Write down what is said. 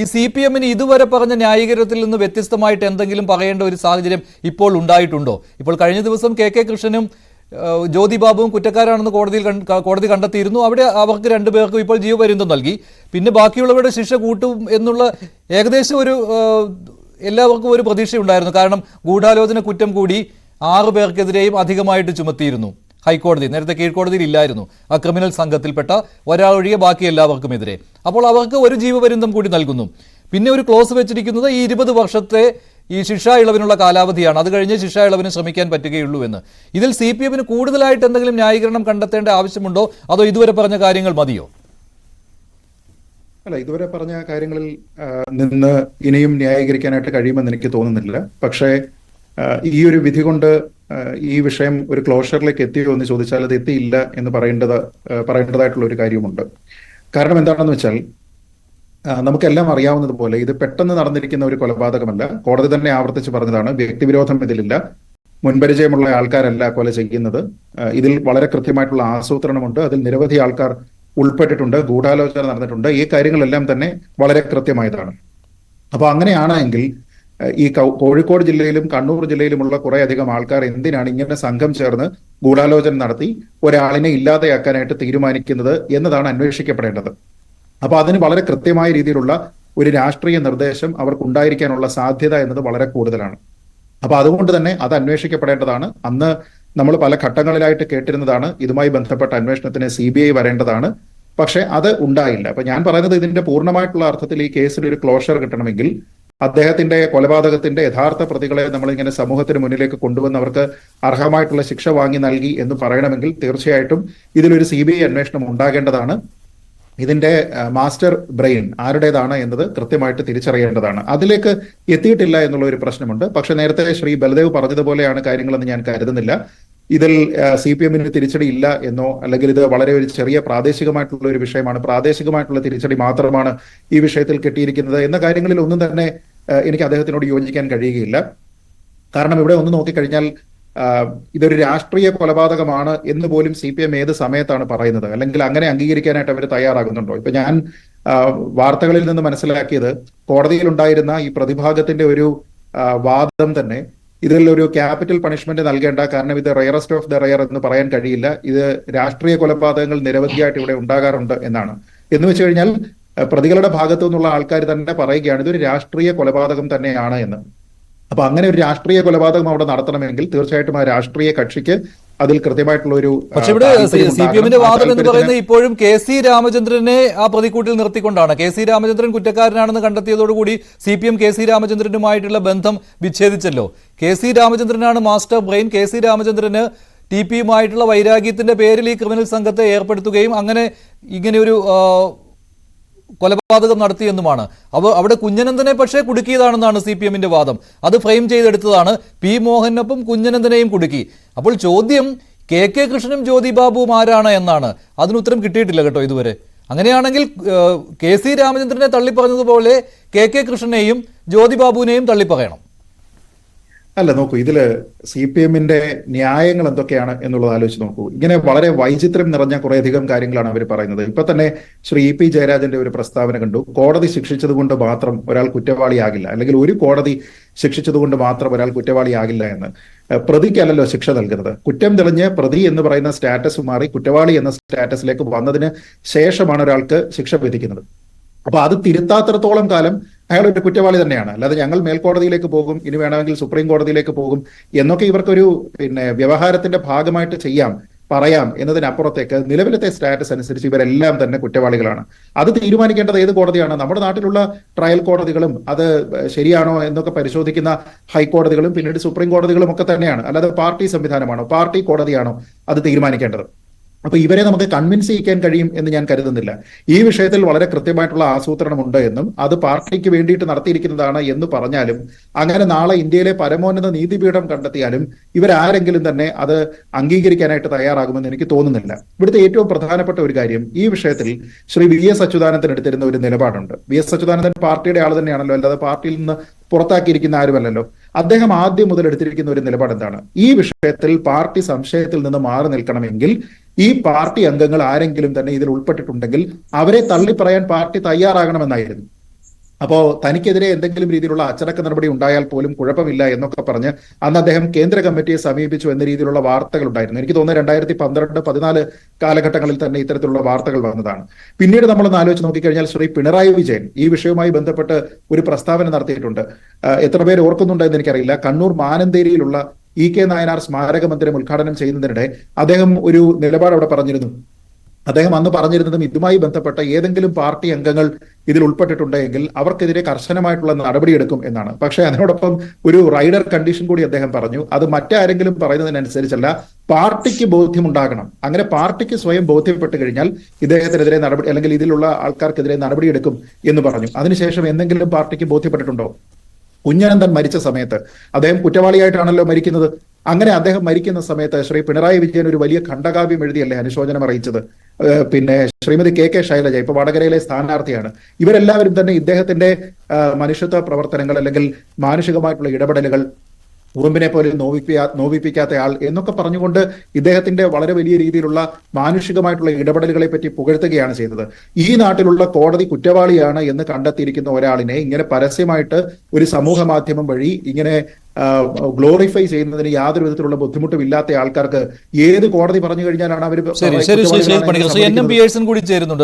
ഈ C P എമ്മിന് ഇതുവരെ പറഞ്ഞ ന്യായീകരണത്തിൽ നിന്ന് വ്യത്യസ്തമായിട്ട് എന്തെങ്കിലും പറയേണ്ട ഒരു സാഹചര്യം ഇപ്പോൾ ഉണ്ടായിട്ടുണ്ടോ? ഇപ്പോൾ കഴിഞ്ഞ ദിവസം കെ കെ കൃഷ്ണനും ജ്യോതി ബാബുവും കുറ്റക്കാരാണെന്ന് കോടതിയിൽ കോടതി കണ്ടെത്തിയിരുന്നു. അവിടെ അവർക്ക് രണ്ടുപേർക്കും ഇപ്പോൾ ജീവപര്യന്തം നൽകി. പിന്നെ ബാക്കിയുള്ളവരുടെ ശിക്ഷ കൂട്ടും എന്നുള്ള ഏകദേശം ഒരു എല്ലാവർക്കും ഒരു പ്രതീക്ഷയുണ്ടായിരുന്നു. കാരണം ഗൂഢാലോചന കുറ്റം കൂടി ആറ് പേർക്കെതിരെയും അധികമായിട്ട് ചുമത്തിയിരുന്നു. ഹൈക്കോടതി നേരത്തെ കീഴ്ക്കോടതിയിൽ ഇല്ലായിരുന്നു. ആ ക്രിമിനൽ സംഘത്തിൽപ്പെട്ട ഒരാളൊഴികെ ബാക്കി എല്ലാവർക്കും എതിരെ അപ്പോൾ അവർക്ക് ഒരു ജീവപര്യന്തം കൂടി നൽകുന്നു. പിന്നെ ഒരു ക്ലോസ് വെച്ചിരിക്കുന്നത് ഈ ഇരുപത് വർഷത്തെ ഈ ശിക്ഷാ ഇളവിനുള്ള കാലാവധിയാണ്. അത് കഴിഞ്ഞ് ശിക്ഷാ ഇളവിന് ശ്രമിക്കാൻ പറ്റുകയുള്ളൂ എന്ന്. ഇതിൽ സി പി എമ്മിന് കൂടുതലായിട്ട് എന്തെങ്കിലും ന്യായീകരണം കണ്ടെത്തേണ്ട ആവശ്യമുണ്ടോ? അതോ ഇതുവരെ പറഞ്ഞ കാര്യങ്ങൾ മതിയോ? അല്ല ഇതുവരെ പറഞ്ഞ കാര്യങ്ങളിൽ നിന്ന് ഇനിയും ന്യായീകരിക്കാനായിട്ട് കഴിയുമെന്ന് എനിക്ക് തോന്നുന്നില്ല. പക്ഷേ ഈ ഒരു വിധി കൊണ്ട് ഈ വിഷയം ഒരു ക്ലോഷറിലേക്ക് എത്തിയോ എന്ന് ചോദിച്ചാൽ അത് എത്തിയില്ല എന്ന് പറയേണ്ടത് പറയേണ്ടതായിട്ടുള്ള ഒരു കാര്യമുണ്ട്. കാരണം എന്താണെന്ന് വെച്ചാൽ നമുക്കെല്ലാം അറിയാവുന്നതുപോലെ ഇത് പെട്ടെന്ന് നടന്നിരിക്കുന്ന ഒരു കൊലപാതകമല്ല. കോടതി തന്നെ ആവർത്തിച്ച് പറഞ്ഞതാണ് വ്യക്തിവിരോധം ഇതിലില്ല. മുൻപരിചയമുള്ള ആൾക്കാരല്ല കൊല ചെയ്യുന്നത്. ഇതിൽ വളരെ കൃത്യമായിട്ടുള്ള ആസൂത്രണമുണ്ട്. അതിൽ നിരവധി ആൾക്കാർ ഉൾപ്പെട്ടിട്ടുണ്ട് ഗൂഢാലോചന നടന്നിട്ടുണ്ട്. ഈ കാര്യങ്ങളെല്ലാം തന്നെ വളരെ കൃത്യമായതാണ്. അപ്പൊ അങ്ങനെയാണെങ്കിൽ ഈ കോഴിക്കോട് ജില്ലയിലും കണ്ണൂർ ജില്ലയിലുമുള്ള കുറെ അധികം ആൾക്കാർ എന്തിനാണ് ഇങ്ങനെ സംഘം ചേർന്ന് ഗൂഢാലോചന നടത്തി ഒരാളിനെ ഇല്ലാതെയാക്കാനായിട്ട് തീരുമാനിക്കുന്നത് എന്നതാണ് അന്വേഷിക്കപ്പെടേണ്ടത്. അപ്പൊ അതിന് വളരെ കൃത്യമായ രീതിയിലുള്ള ഒരു രാഷ്ട്രീയ നിർദ്ദേശം അവർക്ക് ഉണ്ടായിരിക്കാനുള്ള സാധ്യത എന്നത് വളരെ കൂടുതലാണ്. അപ്പൊ അതുകൊണ്ട് തന്നെ അത് അന്വേഷിക്കപ്പെടേണ്ടതാണ്. അന്ന് നമ്മൾ പല ഘട്ടങ്ങളിലായിട്ട് കേട്ടിരുന്നതാണ് ഇതുമായി ബന്ധപ്പെട്ട അന്വേഷണത്തിന് സി ബി ഐ വരേണ്ടതാണ്. പക്ഷെ അത് ഉണ്ടായില്ല. അപ്പൊ ഞാൻ പറയുന്നത് ഇതിന്റെ പൂർണമായിട്ടുള്ള അർത്ഥത്തിൽ ഈ കേസിൽ ഒരു ക്ലോഷർ കിട്ടണമെങ്കിൽ അദ്ദേഹത്തിന്റെ കൊലപാതകത്തിന്റെ യഥാർത്ഥ പ്രതികളെ നമ്മൾ ഇങ്ങനെ സമൂഹത്തിന് മുന്നിലേക്ക് കൊണ്ടുവന്നവർക്ക് അർഹമായിട്ടുള്ള ശിക്ഷ വാങ്ങി നൽകി എന്ന് പറയണമെങ്കിൽ തീർച്ചയായിട്ടും ഇതിലൊരു സി ബി ഐ അന്വേഷണം ഉണ്ടാകേണ്ടതാണ്. ഇതിന്റെ മാസ്റ്റർ ബ്രെയിൻ ആരുടേതാണ് എന്നത് കൃത്യമായിട്ട് തിരിച്ചറിയേണ്ടതാണ്. അതിലേക്ക് എത്തിയിട്ടില്ല എന്നുള്ള ഒരു പ്രശ്നമുണ്ട്. പക്ഷെ നേരത്തെ ശ്രീ ബലദേവ് പറഞ്ഞതുപോലെയാണ് കാര്യങ്ങളെന്ന് ഞാൻ കരുതുന്നില്ല. ഇതിൽ സി പി എമ്മിന് തിരിച്ചടി ഇല്ല എന്നോ അല്ലെങ്കിൽ ഇത് വളരെ ഒരു ചെറിയ പ്രാദേശികമായിട്ടുള്ള ഒരു വിഷയമാണ്. പ്രാദേശികമായിട്ടുള്ള തിരിച്ചടി മാത്രമാണ് ഈ വിഷയത്തിൽ കിട്ടിയിരിക്കുന്നത് എന്ന കാര്യങ്ങളിൽ ഒന്നും തന്നെ എനിക്ക് അദ്ദേഹത്തിനോട് യോജിക്കാൻ കഴിയുകയില്ല. കാരണം ഇവിടെ ഒന്ന് നോക്കിക്കഴിഞ്ഞാൽ ഇതൊരു രാഷ്ട്രീയ കൊലപാതകമാണ് എന്ന് പോലും സി പി എം ഏത് സമയത്താണ് പറയുന്നത്? അല്ലെങ്കിൽ അങ്ങനെ അംഗീകരിക്കാനായിട്ട് അവർ തയ്യാറാകുന്നുണ്ടോ? ഇപ്പൊ ഞാൻ വാർത്തകളിൽ നിന്ന് മനസ്സിലാക്കിയത് കോടതിയിൽ ഉണ്ടായിരുന്ന ഈ പ്രതിഭാഗത്തിന്റെ ഒരു വാദം തന്നെ ഇതിൽ ഒരു ക്യാപിറ്റൽ പണിഷ്മെന്റ് നൽകേണ്ട. കാരണം ഇത് റയറസ്റ്റ് ഓഫ് ദ റയർ എന്ന് പറയാൻ കഴിയില്ല. ഇത് രാഷ്ട്രീയ കൊലപാതകങ്ങൾ നിരവധിയായിട്ട് ഇവിടെ ഉണ്ടാകാറുണ്ട് എന്നാണ്. എന്ന് വെച്ച് കഴിഞ്ഞാൽ പ്രതികളുടെ ഭാഗത്തു നിന്നുള്ള ആൾക്കാർ തന്നെ പറയുകയാണ് ഇതൊരു രാഷ്ട്രീയ കൊലപാതകം തന്നെയാണ് എന്ന്. അപ്പൊ അങ്ങനെ ഒരു രാഷ്ട്രീയ കൊലപാതകം അവിടെ നടത്തണമെങ്കിൽ തീർച്ചയായിട്ടും ആ രാഷ്ട്രീയ കക്ഷിക്ക് അതിൽ കൃത്യമായിട്ടുള്ള ഒരു പക്ഷേ ഇവിടെ സി പി എമ്മിന്റെ വാദം എന്ന് പറയുന്നത് ഇപ്പോഴും കെ സി രാമചന്ദ്രനെ ആ പ്രതിക്കൂട്ടിൽ നിർത്തിക്കൊണ്ടാണ്. കെ സി രാമചന്ദ്രൻ കുറ്റക്കാരനാണെന്ന് കണ്ടെത്തിയതോടുകൂടി C P M K C രാമചന്ദ്രനുമായിട്ടുള്ള ബന്ധം വിച്ഛേദിച്ചല്ലോ. കെ സി രാമചന്ദ്രനാണ് മാസ്റ്റർ ബ്രെയിൻ. കെ സി രാമചന്ദ്രന് ടി പിയുമായിട്ടുള്ള വൈരാഗ്യത്തിന്റെ പേരിൽ ഈ ക്രിമിനൽ സംഘത്തെ ഏർപ്പെടുത്തുകയും അങ്ങനെ ഇങ്ങനെ ഒരു കൊലപാതകം നടത്തിയെന്നുമാണ് അവ അവിടെ കുഞ്ഞനന്ദനെ പക്ഷേ കുടുക്കിയതാണെന്നാണ് സി പി എമ്മിന്റെ വാദം. അത് ഫ്രെയിം ചെയ്തെടുത്തതാണ് പി മോഹനൊപ്പം കുഞ്ഞനന്ദനെയും കുടുക്കി. അപ്പോൾ ചോദ്യം കെ കെ കൃഷ്ണനും ജ്യോതി ബാബുവും ആരാണ് എന്നാണ്. അതിനുത്തരം കിട്ടിയിട്ടില്ല കേട്ടോ ഇതുവരെ. അങ്ങനെയാണെങ്കിൽ കെ സി രാമചന്ദ്രനെ തള്ളിപ്പറഞ്ഞതുപോലെ കെ കെ കൃഷ്ണനെയും ജ്യോതി ബാബുവിനെയും തള്ളിപ്പറയണം. അല്ല നോക്കൂ ഇതിൽ സി പി എമ്മിന്റെ ന്യായങ്ങൾ എന്തൊക്കെയാണ് എന്നുള്ളത് ആലോചിച്ച് നോക്കൂ. ഇങ്ങനെ വളരെ വൈചിത്രം നിറഞ്ഞ കുറേയധികം കാര്യങ്ങളാണ് അവർ പറയുന്നത്. ഇപ്പൊ തന്നെ ശ്രീ പി ജയരാജന്റെ ഒരു പ്രസ്താവന കണ്ടു. കോടതി ശിക്ഷിച്ചത് കൊണ്ട് മാത്രം ഒരാൾ കുറ്റവാളിയാകില്ല. അല്ലെങ്കിൽ ഒരു കോടതി ശിക്ഷിച്ചത് കൊണ്ട് മാത്രം ഒരാൾ കുറ്റവാളിയാകില്ല എന്ന്. പ്രതിക്കല്ലല്ലോ ശിക്ഷ നൽകുന്നത്. കുറ്റം തെളിഞ്ഞ് പ്രതി എന്ന് പറയുന്ന സ്റ്റാറ്റസ് മാറി കുറ്റവാളി എന്ന സ്റ്റാറ്റസിലേക്ക് വന്നതിന് ശേഷമാണ് ഒരാൾക്ക് ശിക്ഷ വിധിക്കുന്നത്. അപ്പൊ അത് തിരുത്താത്രത്തോളം കാലം അയാൾ ഒരു കുറ്റവാളി തന്നെയാണ്. അല്ലാതെ ഞങ്ങൾ മേൽക്കോടതിയിലേക്ക് പോകും ഇനി വേണമെങ്കിൽ സുപ്രീം കോടതിയിലേക്ക് പോകും എന്നൊക്കെ ഇവർക്കൊരു പിന്നെ വ്യവഹാരത്തിന്റെ ഭാഗമായിട്ട് ചെയ്യാം പറയാം എന്നതിനപ്പുറത്തേക്ക് നിലവിലത്തെ സ്റ്റാറ്റസ് അനുസരിച്ച് ഇവരെല്ലാം തന്നെ കുറ്റവാളികളാണ്. അത് തീരുമാനിക്കേണ്ടത് ഏത് കോടതിയാണ്? നമ്മുടെ നാട്ടിലുള്ള ട്രയൽ കോടതികളും അത് ശരിയാണോ എന്നൊക്കെ പരിശോധിക്കുന്ന ഹൈക്കോടതികളും പിന്നീട് സുപ്രീം കോടതികളും ഒക്കെ തന്നെയാണ്. അല്ലാതെ പാർട്ടി സംവിധാനമാണോ? പാർട്ടി കോടതിയാണോ അത് തീരുമാനിക്കേണ്ടത്? അപ്പൊ ഇവരെ നമുക്ക് കൺവിൻസ് ചെയ്യിക്കാൻ കഴിയും എന്ന് ഞാൻ കരുതുന്നില്ല. ഈ വിഷയത്തിൽ വളരെ കൃത്യമായിട്ടുള്ള ആസൂത്രണം ഉണ്ട് എന്നും അത് പാർട്ടിക്ക് വേണ്ടിയിട്ട് നടത്തിയിരിക്കുന്നതാണ് എന്ന് പറഞ്ഞാലും അങ്ങനെ നാളെ ഇന്ത്യയിലെ പരമോന്നത നീതിപീഠം കണ്ടെത്തിയാലും ഇവരാരെങ്കിലും തന്നെ അത് അംഗീകരിക്കാനായിട്ട് തയ്യാറാകുമെന്ന് എനിക്ക് തോന്നുന്നില്ല. ഇവിടുത്തെ ഏറ്റവും പ്രധാനപ്പെട്ട ഒരു കാര്യം ഈ വിഷയത്തിൽ ശ്രീ വി എസ് അച്യുതാനന്ദൻ എടുത്തിരുന്ന ഒരു നിലപാടുണ്ട്. വി എസ് അച്യുതാനന്ദൻ പാർട്ടിയുടെ ആൾ തന്നെയാണല്ലോ അല്ലാതെ പാർട്ടിയിൽ നിന്ന് പുറത്താക്കിയിരിക്കുന്ന ആരുമല്ലല്ലോ. അദ്ദേഹം ആദ്യം മുതൽ എടുത്തിരിക്കുന്ന ഒരു നിലപാട് എന്താണ് ഈ വിഷയത്തിൽ പാർട്ടി സംശയത്തിൽ നിന്ന് മാറി നിൽക്കണമെങ്കിൽ ഈ പാർട്ടി അംഗങ്ങൾ ആരെങ്കിലും തന്നെ ഇതിൽ ഉൾപ്പെട്ടിട്ടുണ്ടെങ്കിൽ അവരെ തള്ളിപ്പറയാൻ പാർട്ടി തയ്യാറാകണമെന്നായിരുന്നു. അപ്പോ തനിക്കെതിരെ എന്തെങ്കിലും രീതിയിലുള്ള അച്ചടക്ക നടപടി ഉണ്ടായാൽ പോലും കുഴപ്പമില്ല എന്നൊക്കെ പറഞ്ഞ് അന്ന് അദ്ദേഹം കേന്ദ്ര കമ്മിറ്റിയെ സമീപിച്ചു എന്ന രീതിയിലുള്ള വാർത്തകൾ ഉണ്ടായിരുന്നു. എനിക്ക് തോന്നുന്നു രണ്ടായിരത്തി പന്ത്രണ്ട് പതിനാല് കാലഘട്ടങ്ങളിൽ തന്നെ ഇത്തരത്തിലുള്ള വാർത്തകൾ വന്നതാണ്. പിന്നീട് നമ്മളൊന്ന് ആലോചിച്ച് നോക്കിക്കഴിഞ്ഞാൽ ശ്രീ പിണറായി വിജയൻ ഈ വിഷയവുമായി ബന്ധപ്പെട്ട് ഒരു പ്രസ്താവന നടത്തിയിട്ടുണ്ട്. എത്ര പേര് ഓർക്കുന്നുണ്ടോ എന്ന് എനിക്കറിയില്ല. കണ്ണൂർ മാനന്തേരിയിലുള്ള ഇ കെ നായനാർ സ്മാരക മന്ദിരം ഉദ്ഘാടനം ചെയ്യുന്നതിനിടെ അദ്ദേഹം ഒരു നിലപാട് അവിടെ പറഞ്ഞിരുന്നു. അദ്ദേഹം അന്ന് പറഞ്ഞിരുന്നതും ഇതുമായി ബന്ധപ്പെട്ട ഏതെങ്കിലും പാർട്ടി അംഗങ്ങൾ ഇതിൽ ഉൾപ്പെട്ടിട്ടുണ്ടെങ്കിൽ അവർക്കെതിരെ കർശനമായിട്ടുള്ള നടപടിയെടുക്കും എന്നാണ്. പക്ഷേ അതിനോടൊപ്പം ഒരു റൈഡർ കണ്ടീഷൻ കൂടി അദ്ദേഹം പറഞ്ഞു. അത് മറ്റാരെങ്കിലും പറയുന്നതിനനുസരിച്ചല്ല പാർട്ടിക്ക് ബോധ്യമുണ്ടാകണം. അങ്ങനെ പാർട്ടിക്ക് സ്വയം ബോധ്യപ്പെട്ട് കഴിഞ്ഞാൽ ഇദ്ദേഹത്തിനെതിരെ നടപടി അല്ലെങ്കിൽ ഇതിലുള്ള ആൾക്കാർക്കെതിരെ നടപടിയെടുക്കും എന്ന് പറഞ്ഞു. അതിനുശേഷം എന്തെങ്കിലും പാർട്ടിക്ക് ബോധ്യപ്പെട്ടിട്ടുണ്ടോ? കുഞ്ഞനന്ദൻ മരിച്ച സമയത്ത് അദ്ദേഹം കുറ്റവാളിയായിട്ടാണല്ലോ മരിക്കുന്നത്. അങ്ങനെ അദ്ദേഹം മരിക്കുന്ന സമയത്ത് ശ്രീ പിണറായി വിജയൻ ഒരു വലിയ ഖണ്ഡകാവ്യം എഴുതിയല്ലേ അനുശോചനം അറിയിച്ചത്. പിന്നെ ശ്രീമതി കെ കെ ശൈലജ ഇപ്പൊ വടകരയിലെ സ്ഥാനാർത്ഥിയാണ്. ഇവരെല്ലാവരും തന്നെ ഇദ്ദേഹത്തിന്റെ മനുഷ്യത്വ പ്രവർത്തനങ്ങൾ അല്ലെങ്കിൽ മാനുഷികമായിട്ടുള്ള ഇടപെടലുകൾ ഉറുമ്പിനെ പോലെ നോവിപ്പിക്കാ നോവിപ്പിക്കാത്ത ആൾ എന്നൊക്കെ പറഞ്ഞുകൊണ്ട് ഇദ്ദേഹത്തിന്റെ വളരെ വലിയ രീതിയിലുള്ള മാനുഷികമായിട്ടുള്ള ഇടപെടലുകളെ പറ്റി പുകഴ്ത്തുകയാണ് ചെയ്തത്. ഈ നാട്ടിലുള്ള കോടതി കുറ്റവാളിയാണ് എന്ന് കണ്ടെത്തിയിരിക്കുന്ന ഒരാളിനെ ഇങ്ങനെ പരസ്യമായിട്ട് ഒരു സമൂഹ മാധ്യമം വഴി ഇങ്ങനെ ഗ്ലോറിഫൈ ചെയ്യുന്നതിന് യാതൊരു വിധത്തിലുള്ള ബുദ്ധിമുട്ടും ഇല്ലാത്ത ആൾക്കാർക്ക് ഏത് കോടതി പറഞ്ഞു കഴിഞ്ഞാലാണ് അവർ കൂടി ചേരുന്നുണ്ട്.